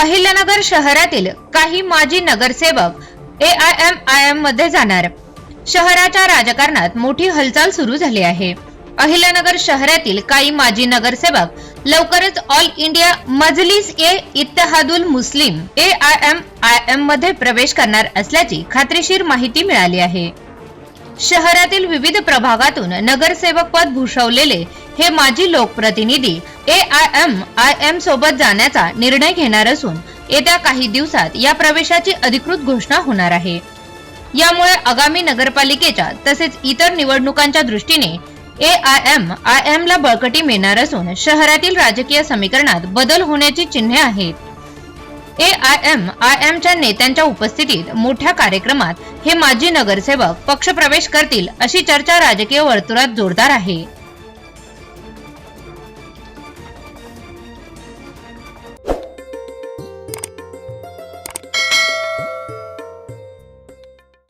अहिल्यानगर शहरातील काही माजी नगरसेवक ए आय एम आय एममध्ये जाणार. शहराच्या राजकारणात मोठी हालचाल सुरू झाली आहे. अहिल्यानगर शहरातील काही माजी नगरसेवक लवकरच All India Majlis e Ittehadul Muslim A I M I एममध्ये प्रवेश करणार असल्याची खात्रीशीर माहिती मिळाली आहे. शहरातील विविध प्रभागातून नगरसेवक पद भूषवलेले हे माजी लोकप्रतिनिधी A I M I M सोबत जाण्याचा निर्णय घेणार असून येत्या काही दिवसात या प्रवेशाची अधिकृत घोषणा होणार आहे. यामुळे आगामी नगरपालिकेच्या तसेच इतर निवडणुकांच्या दृष्टीने A I M I M ला बळकटी मिळणार असून शहरातील राजकीय समीकरणात बदल होण्याची चिन्हे आहेत. ए आय एम आय एमच्या नेत्यांच्या उपस्थितीत मोठ्या कार्यक्रमात हे माजी नगरसेवक पक्षप्रवेश करतील अशी चर्चा राजकीय वर्तुळात जोरदार आहे.